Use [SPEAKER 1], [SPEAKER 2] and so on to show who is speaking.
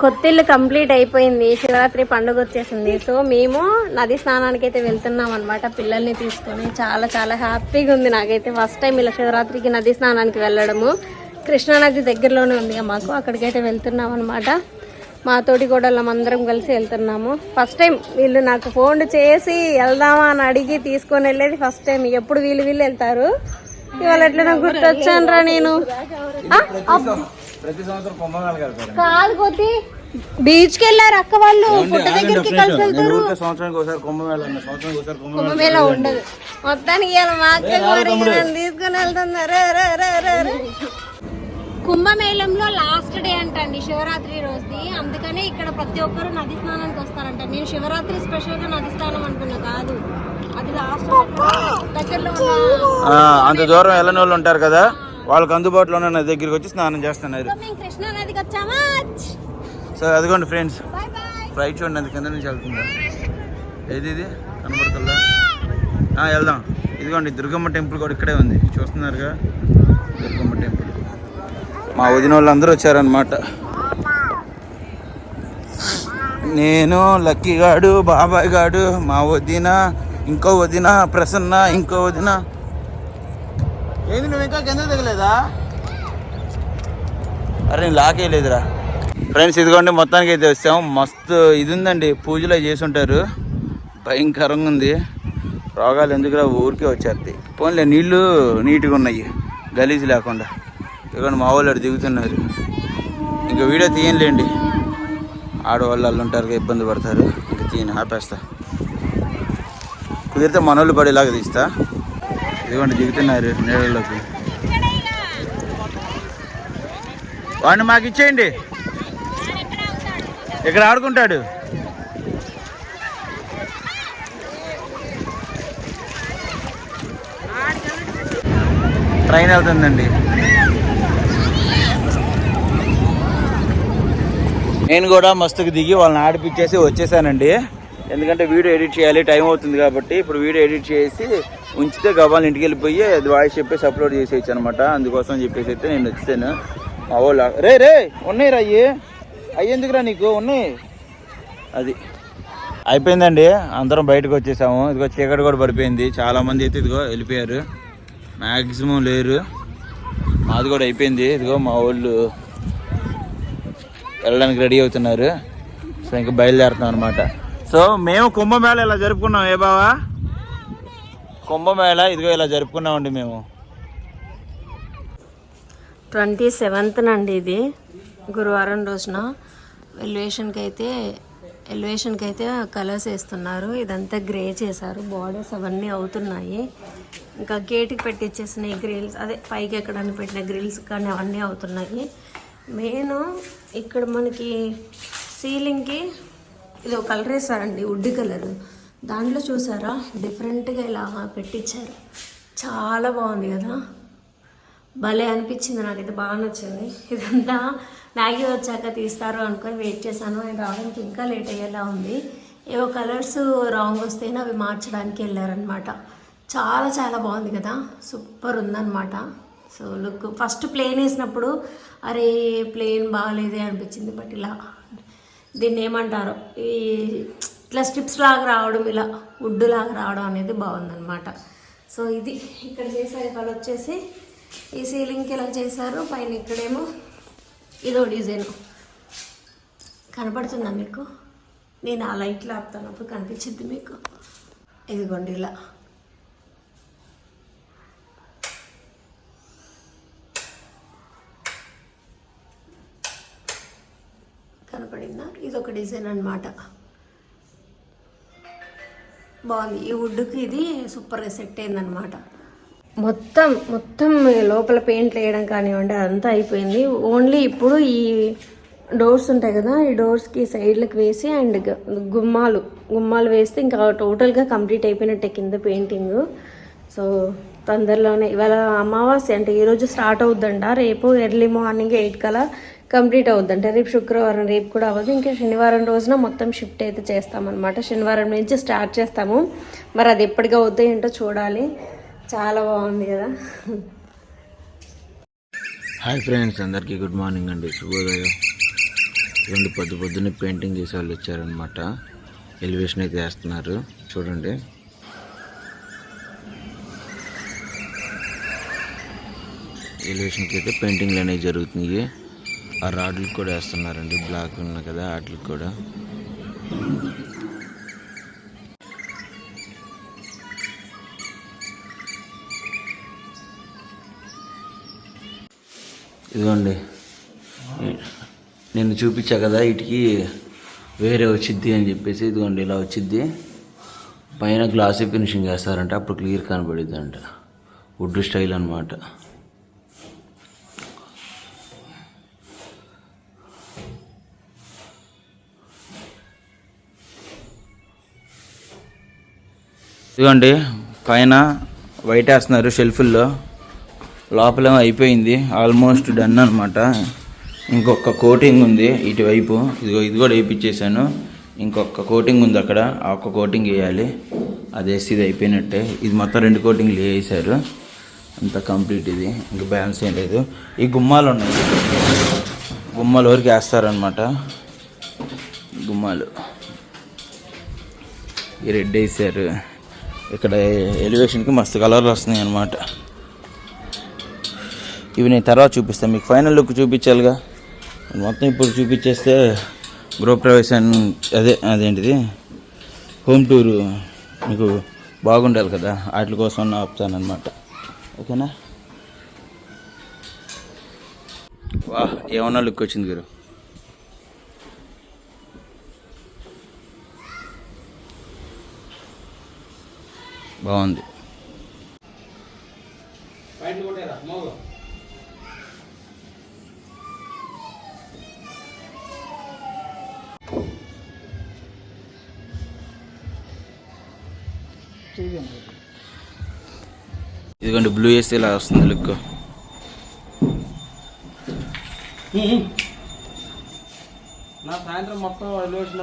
[SPEAKER 1] కొత్తిల్లు కంప్లీట్ అయిపోయింది. శివరాత్రి పండుగ వచ్చేసింది. సో మేము నది స్నానానికి అయితే వెళ్తున్నాం అనమాట పిల్లల్ని తీసుకొని చాలా చాలా హ్యాపీగా ఉంది నాకైతే ఫస్ట్ టైం ఇలా శివరాత్రికి నది స్నానానికి వెళ్ళడము. కృష్ణా నది దగ్గరలోనే ఉంది మాకు. అక్కడికైతే వెళ్తున్నాం అనమాట మా తోటి కూడా అందరం కలిసి వెళ్తున్నాము. ఫస్ట్ టైం వీళ్ళు నాకు ఫోన్ చేసి వెళ్దామా అని అడిగి తీసుకొని వెళ్ళేది ఫస్ట్ టైం. ఎప్పుడు వీళ్ళు వీళ్ళు వెళ్తారు? ఇవాళ ఎట్లా నాకు రా నేను
[SPEAKER 2] ప్రతి సంవత్సరం కుంభమేళ కడతారు.
[SPEAKER 1] కాదు కోతి బీచ్కి వెళ్ళారు అక్క వాళ్ళు పుట్ట దగ్గరికి కలిసి వెళ్తారు.
[SPEAKER 2] సంవత్సరానికి ఒకసారి కుంభమేళ సంవత్సరానికి ఒకసారి కుంభమేళ
[SPEAKER 1] ఉండదు. మొత్తానికి ఇవాళ మా అక్క మరి నన్ను తీసుకొని వెళ్తుంది రే, రే, రే, రే, రే. కుంభమేళంలో లాస్ట్ డే అంటండి శివరాత్రి రోజుది. అందుకనే ఇక్కడ ప్రతి ఒక్కరు నది స్నానానికి వస్తారంట. నేను శివరాత్రి స్పెషల్గా నది స్నానం అంటున్నా కాదు. అది లాస్ట్ దగ్గరలో ఉన్న
[SPEAKER 2] ఆ, అంత దూరం వెళ్ళని వాళ్ళు ఉంటారు కదా. వాళ్ళకి అందుబాటులో ఉన్న నది దగ్గరికి వచ్చి స్నానం చేస్తున్నారు.
[SPEAKER 1] సో
[SPEAKER 2] అదిగోండి ఫ్రెండ్స్. ఫ్లైట్ చూడండి అది కింద నుంచి వెళ్తుందా. ఏది ఇది? కనబడుతుందా? వెళ్దాం. ఇదిగోండి దుర్గమ్మ టెంపుల్ కూడా ఇక్కడే ఉంది. చూస్తున్నారుగా? దుర్గమ్మ టెంపుల్. మా వదిన వాళ్ళందరూ వచ్చారనమాట నేను లక్కీ గాడు బాబాయ్ గాడు మా వదిన ఇంకో వదిన ప్రసన్న ఇంకో వదిన. ఏంది నువ్వు ఇంకా కింద దిగలేదా? అరే నేను లాకేయలేదురా ఫ్రెండ్స్ ఇదిగోండి మొత్తానికి అయితే వస్తాం మస్తు ఇది ఉందండి పూజలు చేసి ఉంటారు భయంకరంగా ఉంది. రోగాలు ఎందుకురా ఊరికే వచ్చేస్తాయి. పోన్లే నీళ్ళు నీట్గా ఉన్నాయి. గలీజ్ లేకుండా. ఇదిగోండి మా వాళ్ళు దిగుతున్నారు. ఇంకా వీడియో తీయనులేండి. ఆడవాళ్ళు వాళ్ళు ఉంటారు ఇబ్బంది పడతారు. ఇంకా తీయని ఆపేస్తా. కుదిరితే మనోళ్ళు పడేలాగా తీస్తా. ఇదిగోండి దిగుతున్నారు నీళ్ళలోకి. వాడిని మాకు ఇచ్చేయండి. ఇక్కడ ఆడుకుంటాడు. ట్రైన్ వెళ్తుందండి. నేను కూడా మస్తుకు దిగి వాళ్ళని ఆడిపించేసి వచ్చేసానండి. ఎందుకంటే వీడియో ఎడిట్ చేయాలి టైం అవుతుంది కాబట్టి ఇప్పుడు వీడియో ఎడిట్ చేసి ఉంచితే గబాల్ ఇంటికి వెళ్ళిపోయి అది వాయిస్ చెప్పేసి అప్లోడ్ చేసేయచ్చు అనమాట అందుకోసం చెప్పేసి అయితే నేను వచ్చాను. మా వాళ్ళు రే రే ఉన్నాయి రా అయ్యి. అయ్యేందుకురా నీకు? ఉన్నాయి. అది అయిపోయిందండి. అందరం బయటకు వచ్చేసాము. ఇదిగో చీకటి కూడా పడిపోయింది. చాలామంది అయితే ఇదిగో వెళ్ళిపోయారు. మ్యాక్సిమం లేరు. మాది కూడా అయిపోయింది. ఇదిగో మా వాళ్ళు వెళ్ళడానికి రెడీ అవుతున్నారు. సో ఇంకా బయలుదేరుతున్నాం అనమాట సో మేము కుంభమేళ ఇలా జరుపుకున్నాం ఏ బావా? కుంభమేళ ఇదిగో ఇలా జరుపుకున్నామండి మేము.
[SPEAKER 1] ట్వంటీ సెవెంత్ అండి ఇది గురువారం రోజున. ఎలివేషన్కి అయితే ఎలివేషన్కి అయితే కలర్స్ వేస్తున్నారు. ఇదంతా గ్రే చేశారు బార్డర్స్ అవన్నీ అవుతున్నాయి. ఇంకా గేట్కి పెట్టించేసిన గ్రిల్స్ అదే పైకి ఎక్కడానికి పెట్టిన గ్రిల్స్ కానీ అవన్నీ అవుతున్నాయి. మెయిన్ ఇక్కడ మనకి సీలింగ్కి ఇది ఒక కలర్ వేసారండి వుడ్ కలర్. దాంట్లో చూసారా? డిఫరెంట్గా ఇలా పెట్టించారు చాలా బాగుంది కదా? భలే అనిపించింది నాకైతే బాగా నచ్చింది. ఇదంతా మ్యాగీ వచ్చాక తీస్తారు అనుకొని వెయిట్ చేశాను. ఆయన రావడానికి ఇంకా లేట్ అయ్యేలా ఉంది. ఏవో కలర్స్ రాంగ్ వస్తేనే అవి మార్చడానికి వెళ్ళారనమాట చాలా చాలా బాగుంది కదా? సూపర్ ఉందన్నమాట. సో లుక్ ఫస్ట్ ప్లేన్ వేసినప్పుడు అరే ప్లేన్ బాగాలేదే అనిపించింది బట్ ఇలా దీన్ని ఏమంటారు? ఈ ఇట్లా స్ట్రిప్స్ లాగా రావడం ఇలా వుడ్ లాగా రావడం అనేది బాగుందనమాట సో ఇది ఇక్కడ చేసే వాళ్ళు వచ్చేసి ఈ సీలింగ్కి ఇలా చేశారు. పైన ఇక్కడేమో ఇదో డిజైన్. కనపడుతుందా మీకు? నేను ఆ లైట్లు ఆపుతాను అప్పుడు కనిపించింది మీకు? ఇదిగోండి ఇలా కనపడిందా ఇది ఒక డిజైన్ అనమాట బాగుంది. ఈ వుడ్కి ఇది సూపర్గా సెట్ అయిందనమాట మొత్తం మొత్తం లోపల పెయింట్లు వేయడం కానివ్వండి అదంతా అయిపోయింది. ఓన్లీ ఇప్పుడు ఈ డోర్స్ ఉంటాయి కదా ఈ డోర్స్కి సైడ్లకు వేసి అండ్ గుమ్మాలు గుమ్మాలు వేస్తే ఇంకా టోటల్గా కంప్లీట్ అయిపోయినట్టే కింద పెయింటింగ్. సో తొందరలోనే. ఇవాళ అమావాస్య అంటే ఈరోజు స్టార్ట్ అవుద్దంట. రేపు ఎర్లీ మార్నింగ్ ఎయిట్ కల్లా కంప్లీట్ అవుద్దంట రేపు శుక్రవారం రేపు కూడా అవ్వదు. ఇంకా శనివారం రోజున మొత్తం షిఫ్ట్ అయితే చేస్తామన్నమాట. శనివారం నుంచి స్టార్ట్ చేస్తాము. మరి అది ఎప్పటిగా అవుద్దో ఏంటో చూడాలి. చాలా బాగుంది కదా.
[SPEAKER 2] హాయ్ ఫ్రెండ్స్ అందరికీ గుడ్ మార్నింగ్ అండి. శుభోదయం. రెండు పొద్దు పొద్దున్నే పెయింటింగ్ చేసే వాళ్ళు వచ్చారనమాట ఎలివేషన్ అయితే వేస్తున్నారు. చూడండి. ఎలివేషన్కి అయితే పెయింటింగ్లు అనేవి జరుగుతున్నాయి. ఆ రాడ్లు కూడా వేస్తున్నారండి. బ్లాక్ ఉన్న కదా వాటికి కూడా. ఇదిగోండి. నేను చూపించా కదా వీటికి వేరే వచ్చిద్ది అని చెప్పేసి ఇదిగోండి ఇలా వచ్చిద్ది. పైన గ్లాసీ ఫినిషింగ్ వేస్తారంట అప్పుడు క్లియర్ కనబడిద్ది అంట వుడ్ స్టైల్ అనమాట ఇదిగోండి పైన వైట్ వేస్తున్నారు షెల్ఫుల్లో. లోపల అయిపోయింది ఆల్మోస్ట్ డన్ అనమాట ఇంకొక కోటింగ్ ఉంది ఇటువైపు. ఇదిగో ఇది కూడా వేయించేసాను ఇంకొక కోటింగ్ ఉంది అక్కడ ఆ ఒక్క కోటింగ్ వేయాలి. అది వేసి ఇది అయిపోయినట్టే. ఇది మొత్తం రెండు కోటింగ్లు వేసారు. అంత కంప్లీట్ ఇది. ఇంకా బ్యాలెన్స్ ఏం లేదు. ఈ గుమ్మాలు ఉన్నాయి. గుమ్మాలు వరకు వేస్తారనమాట గుమ్మాలు. ఈ రెడ్ వేసారు. ఇక్కడ ఎలివేషన్కి మస్తు కలర్లు వస్తున్నాయి అనమాట ఇవి నేను తర్వాత చూపిస్తాను. మీకు ఫైనల్ లుక్ చూపించాలిగా. మొత్తం ఇప్పుడు చూపించేస్తే గృహప్రవేశం అదే అదేంటిది? హోమ్ టూరు మీకు బాగుండాలి కదా? వాటి కోసం ఆపుతాను అనమాట ఓకేనా? వా ఏమన్నా లుక్ వచ్చింది గురు. బాగుంది. ఇదిగోండి బ్లూ వేస్తే ఇలా వస్తుంది లుక్
[SPEAKER 3] నా సాయంత్రం మొత్తం ఎలివేషన్